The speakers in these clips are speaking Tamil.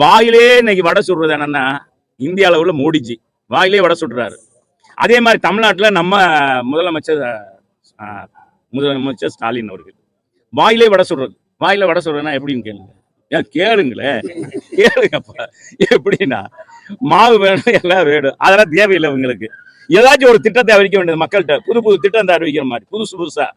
வாயிலே இன்னைக்கு வடை சுடுறது என்னன்னா இந்திய அளவுல மோடிஜி. வாயிலே வடை சுடுறாரு. அதே மாதிரி தமிழ்நாட்டுல நம்ம முதலமைச்சர் முதலமைச்சர் ஸ்டாலின் அவர்கள். வாயிலே வடை சுடுறது. வாயில வடை சுடுறதுன்னா எப்படின்னு கேளுங்க. ஏன் கேளுங்களேன் கேளுங்கப்பா எப்படின்னா மாவு வேணும் எல்லாம் வேணும். அதெல்லாம் தேவையில்லை உங்களுக்கு. ஏதாச்சும் ஒரு திட்டத்தை அறிவிக்க வேண்டியது மக்கள்கிட்ட. புது புது திட்டத்தை அறிவிக்கிற மாதிரி. புதுசு புதுசா.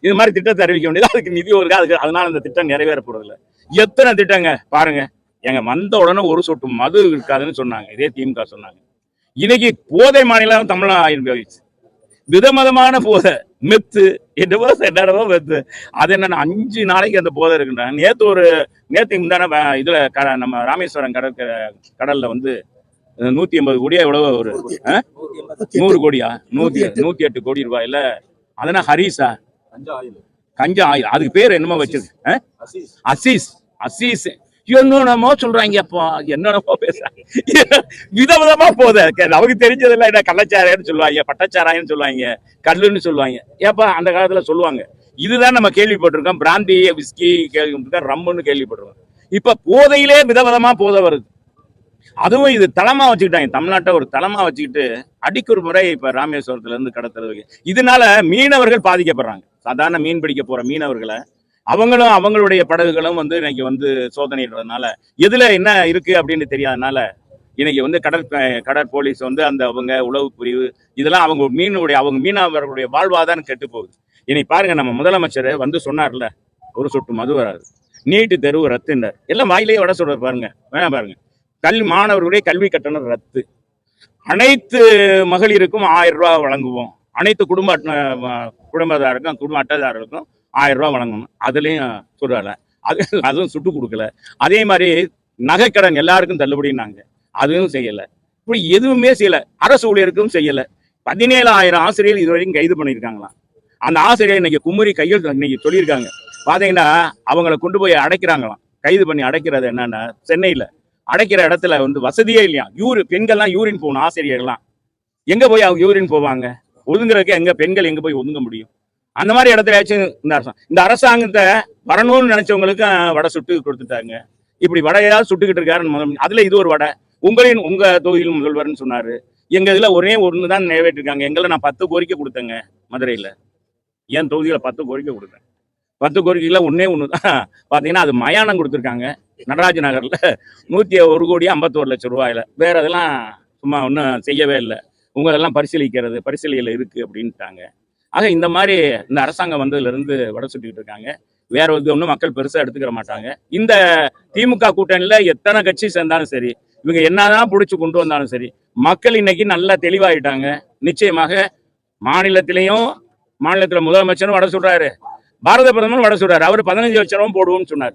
இது மாதிரி திட்டத்தை அறிவிக்க வேண்டியது. அதுக்கு நிதி ஒரு அதுக்கு அதனால அந்த திட்டம் நிறைவேற போறதில்ல. எத்தனை திட்டங்க? பாருங்க. எங்க வந்த உடனே ஒரு சொட்டு மது இருக்காதுன்னு சொன்னாங்க. இதே திமுக சொன்னாங்க. இன்னைக்கு போதை மாநிலம் தமிழ்நாடு போயிடுச்சு விதமதமான போதை. மெத்து என்னவோ என்னடவோ மெத்து. அது என்னன்னா அஞ்சு நாளைக்கு அந்த போதை இருக்குன்றாங்க. நேத்து ஒரு நேத்து முந்தான இதுல க- நம்ம ராமேஸ்வரம் கடற்க கடல்ல வந்து நூத்தி எண்பது கோடியா எவ்வளவு ஒரு? நூறு கோடியா? நூத்தி நூத்தி எட்டு கோடி ரூபாயில. அதனா ஹரிசா? கஞ்சா ஆயில். அதுக்கு பேர் என்னமோ வச்சிருக்கு? அசீஸ். அசீஸ். என்னென்னமோ சொல்றாங்க அப்பா என்னென்னமோ பேசுறாங்க விதவிதமா போத நமக்கு தெரிஞ்சதெல்லாம் என்ன கள்ளச்சாராயன்னு சொல்லுவாங்க பட்டச்சாராயம்னு சொல்லுவாங்க கல்லுன்னு சொல்லுவாங்க. ஏப்பா அந்த காலத்துல சொல்லுவாங்க. இதுதான் நம்ம கேள்விப்பட்டிருக்கோம். பிராந்தி விஸ்கி கேள்விப்பட்டிருக்கோம் ரம்முன்னு கேள்விப்பட்டிருக்கோம். இப்ப போதையிலே விதவிதமா போதை வருது. அதுவும் இது தளமா வச்சுக்கிட்டாங்க. தமிழ்நாட்டை ஒரு தளமா வச்சுக்கிட்டு அடிக்கொரு முறை இப்ப ராமேஸ்வரத்துல இருந்து கடத்துறது இதனால மீனவர்கள் பாதிக்கப்படுறாங்க. சாதாரண மீன் பிடிக்க போற மீனவர்களை அவங்களும் அவங்களுடைய படகுகளும் வந்து இன்னைக்கு வந்து சோதனைடுறதுனால எதுல என்ன இருக்கு அப்படின்னு தெரியாதனால இன்னைக்கு வந்து கடற் கடற் போலீஸ் வந்து அந்த அவங்க உளவு பிரிவு இதெல்லாம் அவங்க மீனுடைய அவங்க மீனவர்களுடைய வாழ்வாதாரம் கெட்டு போகுது. இனி பாருங்க நம்ம முதலமைச்சர் வந்து சொன்னார்ல ஒரு சொட்டு மது வராது. நீட்டு தெருவு ரத்துன்றார். எல்லாம் வாயிலேயே வட சொல்ற பாருங்க வேணா பாருங்க. கல்வி மாணவர்களுடைய கல்வி கட்டணம் ரத்து. அனைத்து மகளிருக்கும் ஆயிரம் ரூபாய் வழங்குவோம். அனைத்து குடும்ப குடும்பதாருக்கும் குடும்பத்தாருக்கும் குடும்ப அட்டைதாரருக்கும் ஆயிரம் ரூபா வழங்கணும். அதுலேயும் சொல்றாங்க அது அதுவும் சுட்டு கொடுக்கல. அதே மாதிரி நகைக்கடன் எல்லாருக்கும் தள்ளுபடினாங்க அதுவும் செய்யல. இப்படி எதுவுமே செய்யலை. அரசு ஊழியருக்கும் செய்யலை. பதினேழாயிரம் ஆசிரியர் இது வரைக்கும் கைது பண்ணியிருக்காங்களாம். அந்த ஆசிரியர் இன்னைக்கு குமரி கையில் இன்னைக்கு சொல்லியிருக்காங்க. பார்த்தீங்கன்னா அவங்கள கொண்டு போய் அடைக்கிறாங்களாம். கைது பண்ணி அடைக்கிறது என்னன்னா சென்னையில. அடைக்கிற இடத்துல வந்து வசதியே இல்லையா யூரி பெண்கள்லாம் யூரின் போகணும் ஆசிரியர்லாம் எங்க போய் அவங்க யூரின் போவாங்க? ஒதுங்குறதுக்கு எங்க பெண்கள் எங்க போய் ஒதுங்க முடியும்? அந்த மாதிரி இடத்துலயாச்சும் இந்த அரசாங்கம் இந்த அரசாங்கத்தை வரணும்னு நினைச்சவங்களுக்கு வடை சுட்டு கொடுத்துட்டாங்க. இப்படி வடையாவது சுட்டுக்கிட்டு இருக்காரு அதுல இது ஒரு வடை. உங்களின் உங்க தொகுதியில் முதல்வர்னு சொன்னாரு. எங்க இதுல ஒரே ஒன்று தான் நிறைவேற்றிருக்காங்க. எங்களை நான் பத்து கோரிக்கை கொடுத்தேங்க மதுரையில. என் தொகுதியில பத்து கோரிக்கை கொடுத்தேன். பத்து கோரிக்கையில ஒன்னே ஒன்று தான் பார்த்தீங்கன்னா அது மயானம் கொடுத்துருக்காங்க நடராஜ நகர்ல. நூத்தி ஒரு கோடி ஐம்பத்தோரு லட்சம் ரூபாயில. வேற அதெல்லாம் சும்மா ஒன்றும் செய்யவே இல்லை. உங்களெல்லாம் பரிசீலிக்கிறது பரிசீலியில் இருக்கு அப்படின்ட்டாங்க. ஆக இந்த மாதிரி இந்த அரசாங்கம் வந்ததுல இருந்து வடை சுட்டிக்கிட்டு இருக்காங்க. வேற இது ஒன்றும் மக்கள் பெருசாக எடுத்துக்கிற மாட்டாங்க. இந்த திமுக கூட்டணியில எத்தனை கட்சி சேர்ந்தாலும் சரி இவங்க என்னதான் பிடிச்சி கொண்டு வந்தாலும் சரி மக்கள் இன்னைக்கு நல்லா தெளிவாயிட்டாங்க. நிச்சயமாக மாநிலத்திலையும் மாநிலத்தில் முதலமைச்சரும் வடை சொல்றாரு பாரத பிரதமரும் வடை சொல்றாரு அவர் பதினஞ்சு லட்சம் ரூபா போடுவோம்னு சொன்னார்.